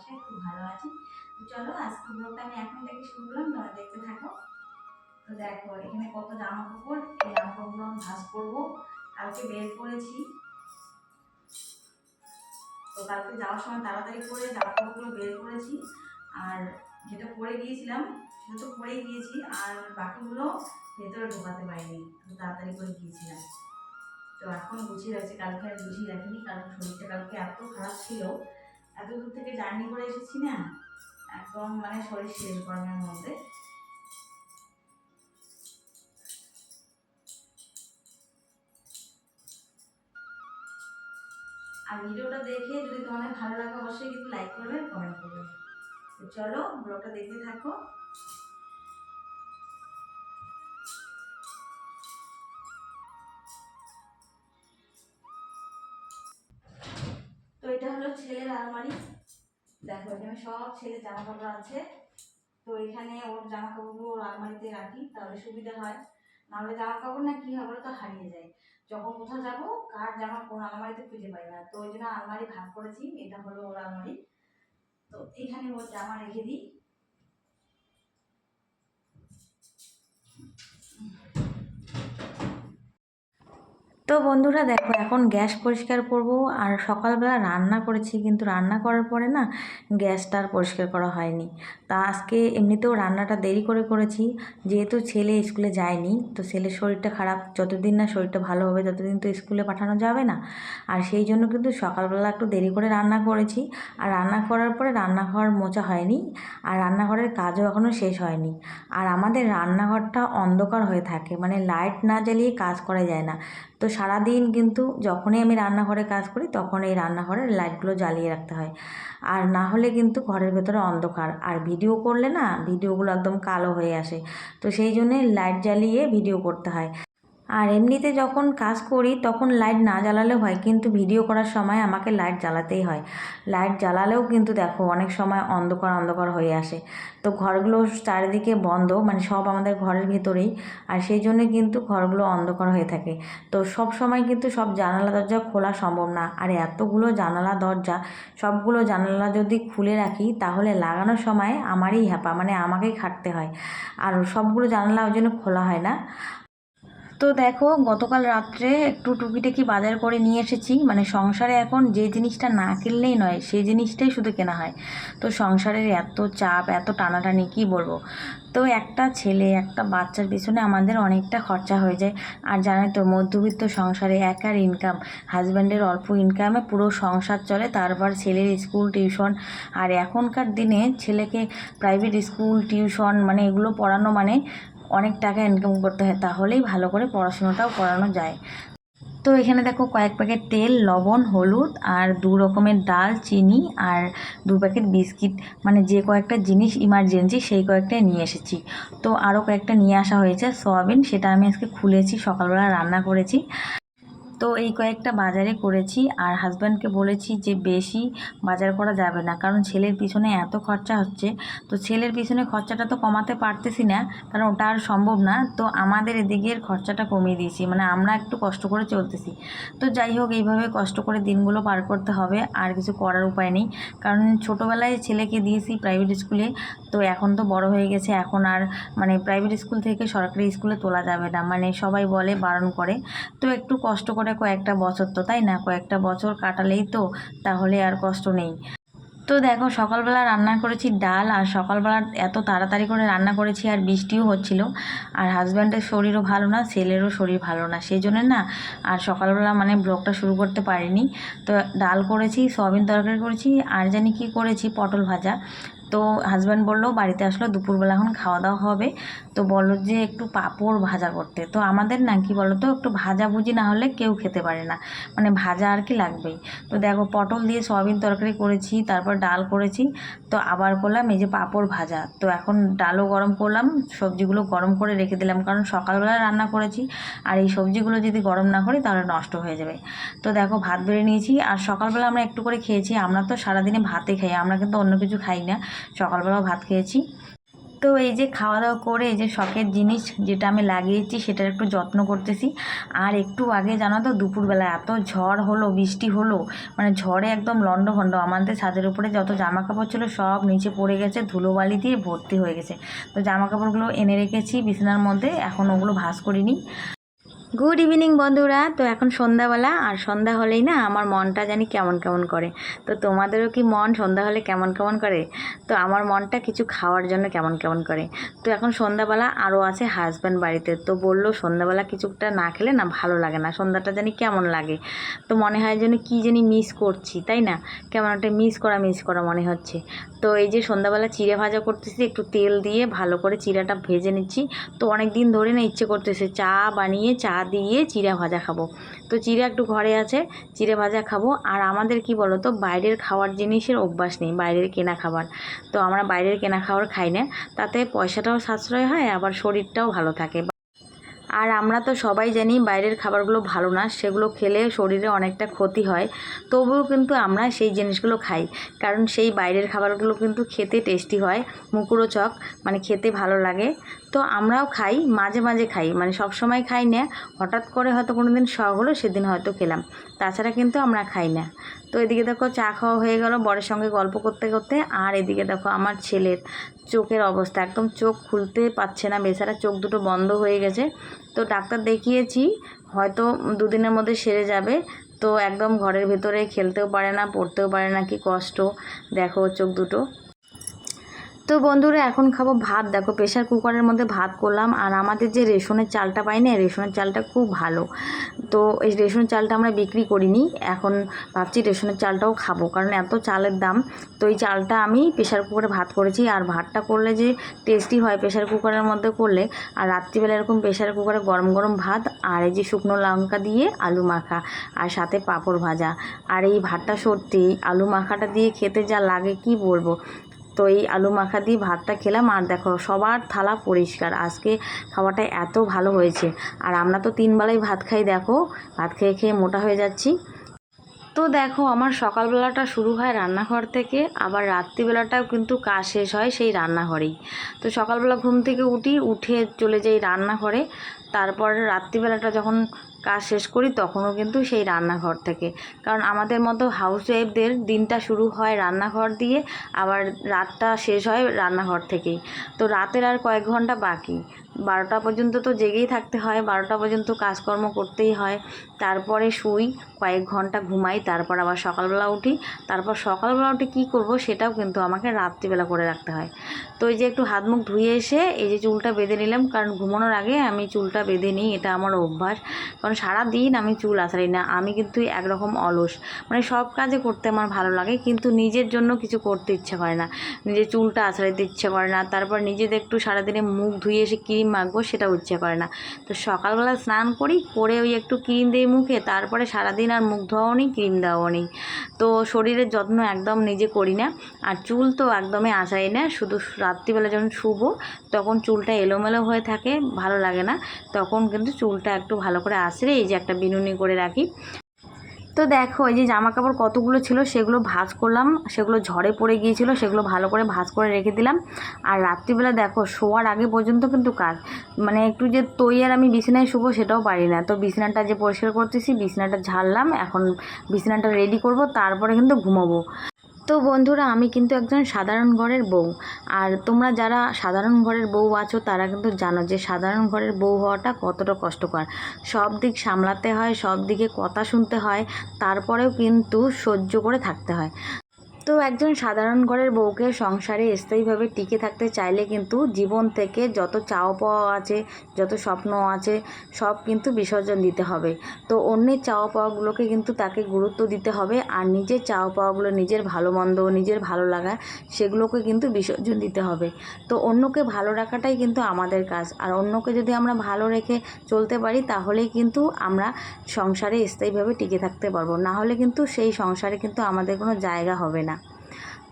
ভালোবাসায় খুব ভালো আছি। তো চলো, আজকে ব্লগটা আমি এখন থেকে শুরু করলাম, তোমরা দেখতে থাকো। তো দেখো, এখানে কত জামা কাপড়, এই জামা কাপড়গুলো আমি ভাঁজ করব। কালকে বের করেছি। তো কালকে যাওয়ার সময় তাড়াতাড়ি করে জামা কাপড়গুলো বের করেছি। আর যেটা পরে গিয়েছিলাম, সেটা তো পরেই গিয়েছি, আর বাকিগুলো ভেতরে ঢোকাতে পারিনি, তো তাড়াতাড়ি করে গিয়েছিলাম। তো এখন গুছিয়ে রাখছি, কালকে আর গুছিয়ে রাখিনি, কারণ শরীরটা কালকে এত খারাপ ছিল। এত দূর থেকে জার্নি করে এসেছি না, একদম মানে শরীর শেষ গরমের মধ্যে। আর ভিডিওটা দেখে যদি তোমাদের ভালো লাগে, অবশ্যই কিন্তু লাইক করবে কমেন্ট করবে। চলো, ব্লগটা দেখতে থাকো। আলমারি। দেখো, এখানে সব ছেলে জামা কাপড় আছে। তো এখানে ওর জামা কাপড়গুলো ওর আলমারিতে রাখি, তাহলে সুবিধা হয়। নাহলে জামা কাপড় না কী হবে তো, হারিয়ে যায়। যখন কোথাও যাব, কার জামা কোন আলমারিতে খুঁজে পাই না। তো ওই জন্য আলমারি ভাগ করেছি, এটা হলো ওর আলমারি। তো এখানে ওর জামা রেখে দিই। তো বন্ধুরা দেখো, এখন গ্যাস পরিষ্কার করব। আর সকালবেলা রান্না করেছি, কিন্তু রান্না করার পরে না গ্যাসটা আর পরিষ্কার করা হয়নি। তা আজকে এমনিতেও রান্নাটা দেরি করে করেছি। যেহেতু ছেলে স্কুলে যায়নি, তো ছেলের শরীরটা খারাপ। যতদিন না শরীরটা ভালো হবে, ততদিন তো স্কুলে পাঠানো যাবে না। আর সেই জন্য কিন্তু সকালবেলা একটু দেরি করে রান্না করেছি। আর রান্না করার পরে রান্নাঘর মোচা হয়নি, আর রান্নাঘরের কাজও এখনও শেষ হয়নি। আর আমাদের রান্নাঘরটা অন্ধকার হয়ে থাকে মানে লাইট না জ্বালিয়ে কাজ করা যায় না। তো সারাদিন কিন্তু যখনই আমি রান্নাঘরে কাজ করি, তখন এই রান্নাঘরের লাইটগুলো জ্বালিয়ে রাখতে হয়। আর না হলে কিন্তু ঘরের ভেতরে অন্ধকার। আর ভিডিও করলে না, ভিডিওগুলো একদম কালো হয়ে আসে। তো সেই জন্যে লাইট জ্বালিয়ে ভিডিও করতে হয়। আর এমনিতে যখন কাজ করি, তখন লাইট না জ্বালালেও হয়, কিন্তু ভিডিও করার সময় আমাকে লাইট জ্বালাতেই হয়। লাইট জ্বালালেও কিন্তু দেখো, অনেক সময় অন্ধকার অন্ধকার হয়ে আসে। তো ঘরগুলো চারিদিকে বন্ধ মানে সব আমাদের ঘরের ভেতরেই, আর সেই জন্য কিন্তু ঘরগুলো অন্ধকার হয়ে থাকে। তো সব সময় কিন্তু সব জানালা, দরজা খোলা সম্ভব না। আর এতগুলো জানালা, দরজা, সবগুলো জানালা যদি খুলে রাখি, তাহলে লাগানোর সময় আমারই হ্যাপা মানে আমাকেই খাটতে হয়। আর সবগুলো জানালা ওই জন্য খোলা হয় না। তো দেখো, গতকাল রাত্রে একটু টুকিটাকি বাজার করে নিয়ে এসেছি। মানে সংসারে এখন যে জিনিসটা না কিনলেই নয়, সেই জিনিসটাই শুধু কেনা হয়। তো সংসারের এত চাপ, এত টানাটানি, কি বলব? তো একটা ছেলে, একটা বাচ্চার পিছনে আমাদের অনেকটা খরচা হয়ে যায়। আর জানে তো, মধ্যবিত্ত সংসারে একার ইনকাম হাজব্যান্ডের অল্প ইনকামে পুরো সংসার চলে। তারপর ছেলের স্কুল টিউশন। আর এখনকার দিনে ছেলেকে প্রাইভেট স্কুল টিউশন মানে এগুলো পড়ানো মানে অনেক টাকা ইনকাম করতে হয়, তাহলেই ভালো করে পড়াশোনাটাও করানো যায়। তো এখানে দেখো কয়েক প্যাকেট তেল, লবণ, হলুদ আর দু রকমের ডাল, চিনি আর দু প্যাকেট বিস্কিট। মানে যে কয়েকটা জিনিস ইমার্জেন্সি সেই কয়েকটা নিয়ে এসেছি। তো আরও কয়েকটা নিয়ে আসা হয়েছে, সয়াবিন সেটা আমি আজকে খুলেছি, সকালবেলা রান্না করেছি। তো এই কয়েকটা বাজারে করেছি আর হাজব্যান্ডকে বলেছি যে বেশি বাজার করা যাবে না। কারণ ছেলের পিছনে এত খরচা হচ্ছে। তো ছেলের পিছনে খরচাটা তো কমাতে পারতেছি না, কারণ ওটা আর সম্ভব না। তো আমাদের এদিকের খরচাটা কমিয়ে দিয়েছি। মানে আমরা একটু কষ্ট করে চলতেছি। তো যাই হোক, এইভাবে কষ্ট করে দিনগুলো পার করতে হবে। আর কিছু করার উপায় নেই। কারণ ছোটোবেলায় ছেলেকে দিয়েছি প্রাইভেট স্কুলে তো এখন তো বড় হয়ে গেছে, এখন আর মানে প্রাইভেট স্কুল থেকে সরকারি স্কুলে তোলা যাবে না। মানে সবাই বলে বারণ করে। তো একটু কষ্ট করে কয়েকটা বছর তো, তাই না? কয়েকটা বছর কাটালেই তো তাহলে আর কষ্ট নেই। তো দেখো, সকালবেলা রান্না করেছি ডাল, আর সকালবেলা এত তাড়াতাড়ি করে রান্না করেছি, আর বৃষ্টিও হচ্ছিল। আর হাজব্যান্ডের শরীরও ভালো না, ছেলেরও শরীর ভালো না। সেই জন্য না আর সকালবেলা মানে ব্লগটা শুরু করতে পারিনি। তো ডাল করেছি, সয়াবিন তরকারি করেছি, আর জানি কি করেছি, পটল ভাজা। তো হাজব্যান্ড বলল, বাড়িতে আসলো, দুপুরবেলা এখন খাওয়া দাওয়া হবে। তো বলল যে, একটু পাঁপড় ভাজা করতে। তো আমাদের না, কি বলো তো একটু ভাজাভুজি না হলে কেউ খেতে পারে না। মানে ভাজা আর কি লাগবেই। তো দেখো, পটল দিয়ে সয়াবিন তরকারি করেছি, তারপর ডাল করেছি, তো আবার করলাম এই যে পাঁপড় ভাজা। তো এখন ডালও গরম করলাম, সবজিগুলো গরম করে রেখে দিলাম, কারণ সকালবেলা রান্না করেছি, আর এই সবজিগুলো যদি গরম না করি, তাহলে নষ্ট হয়ে যাবে। তো দেখো, ভাত বেড়ে নিয়েছি, আর সকালবেলা আমরা একটু করে খেয়েছি, আমরা তো সারাদিনে ভাতে খাই, আমরা কিন্তু অন্য কিছু খাই না। সকালবেলাও ভাত খেয়েছি। তো এই যে খাওয়া দাওয়া করে এই যে শখের জিনিস যেটা আমি লাগিয়েছি সেটার একটু যত্ন করতেছি। আর একটু আগে জানো তো দুপুরবেলা এত ঝড় হলো, বৃষ্টি হলো মানে ঝড়ে একদম লন্ডভন্ড আমাদের ছাদের উপরে যত জামা কাপড় ছিল সব নিচে পড়ে গেছে, ধুলোবালি দিয়ে ভর্তি হয়ে গেছে। তো জামা কাপড়গুলো এনে রেখেছি বিছানার মধ্যে, এখন ওগুলো ভাঁজ করিনি। গুড ইভিনিং বন্ধুরা। তো এখন সন্ধ্যাবেলা, আর সন্ধ্যা হলেই না আমার মনটা জানি কেমন কেমন করে। তো তোমাদেরও কি মন সন্ধ্যা হলে কেমন কেমন করে? তো আমার মনটা কিছু খাওয়ার জন্য কেমন কেমন করে? তো এখন সন্ধ্যাবেলা আরও আছে হাজব্যান্ড বাড়িতে। তো বলল, সন্ধ্যাবেলা কিছুটা না খেলে না ভালো লাগে না, সন্ধ্যাটা জানি কেমন লাগে? তো মনে হয় যেন কী জানি মিস করছি, তাই না? কেমন একটা মিস করা মিস করা মনে হচ্ছে। তো এই যে সন্ধ্যাবেলা চিড়ে ভাজা করতেছি, একটু তেল দিয়ে ভালো করে চিড়াটা ভেজে নিচ্ছি। তো অনেক দিন ধরে না ইচ্ছে করতেছে, চা বানিয়ে, চা দিয়ে চিড়া ভাজা খাব। তো চিড়া একটু ঘরে আছে, চিড়ে ভাজা খাব। আর আমাদের কি বলো তো বাইরের খাওয়ার জিনিসের অভ্যাস নেই, বাইরের কেনা খাবার। তো আমরা বাইরের কেনা খাবার খাই না, তাতে পয়সাটাও সাশ্রয় হয়, আবার শরীরটাও ভালো থাকে। আর আমরা তো সবাই জানি বাইরের খাবারগুলো ভালো না, সেগুলো খেলে শরীরে অনেকটা ক্ষতি হয়। তবুও কিন্তু আমরা সেই জিনিসগুলো খাই। কারণ সেই বাইরের খাবারগুলো কিন্তু খেতে টেস্টি হয়, মুকুরোচক মানে খেতে ভালো লাগে। তো আমরাও খাই, মাঝে মাঝে খাই। মানে সব সময় খাই না, হঠাৎ করে হয়তো কোনো দিন শখ হলো, সেদিন হয়তো খেলাম। তাছাড়া কিন্তু আমরা খাই না। তো এদিকে দেখো চা খাওয়া হয়ে গেল বরের সঙ্গে গল্প করতে করতে। আর এদিকে দেখো আমার ছেলের চোখের অবস্থা। একদম চোখ খুলতে পারছে না, বেচারা চোখ দুটো বন্ধ হয়ে গেছে। তো ডাক্তার দেখিয়েছি, হয়তো দুদিনের মধ্যে সেরে যাবে। তো একদম ঘরের ভেতরে খেলতেও পারে না, পড়তেও পারে না, কি কষ্ট। দেখো চোখ দুটো। তো বন্ধুরা, এখন খাব ভাত। দেখো প্রেশার কুকারের মধ্যে ভাত করলাম। আর আমাদের যে রেশনের চালটা পাই না, রেশনের চালটা খুব ভালো। তো এই রেশনের চালটা আমরা বিক্রি করিনি। এখন ভাবছি রেশনের চালটাও খাব, কারণ এত চালের দাম। তো এই চালটা আমি প্রেশার কুকারে ভাত করেছি। আর ভাতটা করলে যে টেস্টি হয় প্রেশার কুকারের মধ্যে করলে। আর রাত্রিবেলা এরকম প্রেশার কুকারে গরম গরম ভাত আর এই যে শুকনো লঙ্কা দিয়ে আলু মাখা আর সাথে পাঁপড় ভাজা। আর এই ভাতটা সত্যি আলু মাখাটা দিয়ে খেতে যা লাগে, কি বলব? তো এই আলু মাখা দিয়ে ভাতটা খেলাম, আর দেখো সবার থালা পরিষ্কার। আজকে খাওয়াটা এত ভালো হয়েছে। আর আমরা তো তিন বেলাই ভাত খাই, দেখো। ভাত খেয়ে খেয়ে মোটা হয়ে যাচ্ছি। তো দেখো, আমার সকালবেলাটা শুরু হয় রান্নাঘর থেকে, আবার রাত্রিবেলাটাও কিন্তু কাজ শেষ হয় সেই রান্নাঘরেই। তো সকালবেলা ঘুম থেকে উঠি, উঠে চলে যাই রান্নাঘরে। তারপরে রাত্রিবেলাটা যখন কাজ শেষ করি, তখনও কিন্তু সেই রান্নাঘর থেকে। কারণ আমাদের মতো হাউস ওয়াইফদের দিনটা শুরু হয় রান্নাঘর দিয়ে, আবার রাতটা শেষ হয় রান্নাঘর থেকেই। তো রাতের আর কয়েক ঘণ্টা বাকি। বারোটা পর্যন্ত তো জেগেই থাকতে হয়, বারোটা পর্যন্ত কাজকর্ম করতেই হয়। তারপরে শুই, কয়েক ঘণ্টা ঘুমাই, তারপর আবার সকালবেলা উঠি। তারপর সকালবেলা উঠে কী করব সেটাও কিন্তু আমাকে রাত্রিবেলা করে রাখতে হয়। তো এই যে একটু হাত মুখ ধুয়ে এসে এই যে চুলটা বেঁধে নিলাম, কারণ ঘুমানোর আগে আমি চুলটা বেঁধে নিই, এটা আমার অভ্যাস। কারণ সারা দিন আমি চুল আসারি না, আমি কিন্তু একরকম অলস। মানে সব কাজে করতে আমার ভালো লাগে, কিন্তু নিজের জন্য কিছু করতে ইচ্ছে করে না। নিজের চুলটা আছড়াইতে ইচ্ছে করে না, তারপর নিজেদের একটু সারাদিনে মুখ ধুয়ে এসে ক্রিম মাখবো সেটা ইচ্ছে করে না। তো সকালবেলা স্নান করি, করে ওই একটু ক্রিম দিই মুখে, তারপরে সারাদিন আর মুখ ধোয়াও নেই ক্রিম দেওয়াও নেই তো শরীরের যত্ন একদম নিজে করি না। আর চুল তো একদমই আসাই না, শুধু রাত্রিবেলা যখন শুবো, তখন চুলটা এলোমেলো হয়ে থাকে, ভালো লাগে না। তখন কিন্তু চুলটা একটু ভালো করে আছড়ে এই যে একটা বিনুনি করে রাখি। তো দেখো, এই যে জামা কাপড় কতগুলো ছিল সেগুলো ভাজ করলাম, সেগুলো ঝড়ে পড়ে গিয়েছিল, সেগুলো ভালো করে ভাজ করে রেখে দিলাম। আর রাত্রিবেলা দেখো, শোয়ার আগে পর্যন্ত কিন্তু কাজ মানে একটু যে তৈয়ার আমি বিছানায় শুবো সেটাও পারি না। তো বিছানাটা যে পরিষ্কার করতেছি, বিছানাটা ঝাড়লাম, এখন বিছানাটা রেডি করব, তারপরে কিন্তু ঘুমাবো। তো বন্ধুরা, আমি কিন্তু একজন সাধারণ ঘরের বউ। আর তোমরা যারা সাধারণ ঘরের বউ আছো, তারা কিন্তু জানো যে সাধারণ ঘরের বউ হওয়াটা কতটা কষ্টকর। সব দিক সামলাতে হয়, সব দিকে কথা শুনতে হয়, তারপরেও কিন্তু সহ্য করে থাকতে হয়। তো একজন সাধারণ ঘরের বউকে সংসারে স্থায়ীভাবে টিকে থাকতে চাইলে কিন্তু জীবন থেকে যত চাও পাওয়া আছে, যত স্বপ্ন আছে, সব কিন্তু বিসর্জন দিতে হবে। তো অন্যের চাওয়া পাওয়াগুলোকে কিন্তু তাকে গুরুত্ব দিতে হবে আর নিজের চাওয়া পাওয়াগুলো নিজের ভালো মন্দ, নিজের ভালো লাগা, সেগুলোকে কিন্তু বিসর্জন দিতে হবে। তো অন্যকে ভালো রাখাটাই কিন্তু আমাদের কাজ। আর অন্যকে যদি আমরা ভালো রেখে চলতে পারি, তাহলেই কিন্তু আমরা সংসারে স্থায়ীভাবে টিকে থাকতে পারব। না হলে কিন্তু সেই সংসারে কিন্তু আমাদের কোনো জায়গা হবে না।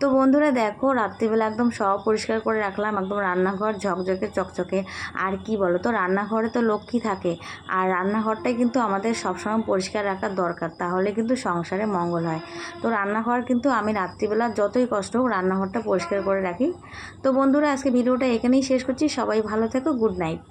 তো বন্ধুরা দেখো, রাত্রিবেলা একদম সব পরিষ্কার করে রাখলাম, একদম রান্নাঘর ঝকঝকে চকচকে। আর কি বলো তো রান্নাঘরে তো লক্ষ্মী থাকে, আর রান্নাঘরটাই কিন্তু আমাদের সবসময় পরিষ্কার রাখার দরকার, তাহলে কিন্তু সংসারে মঙ্গল হয়। তো রান্নাঘর কিন্তু আমি রাত্রিবেলা যতই কষ্ট হোক রান্নাঘরটা পরিষ্কার করে রাখি। তো বন্ধুরা, আজকে ভিডিওটা এখানেই শেষ করছি, সবাই ভালো থেকো, গুড নাইট।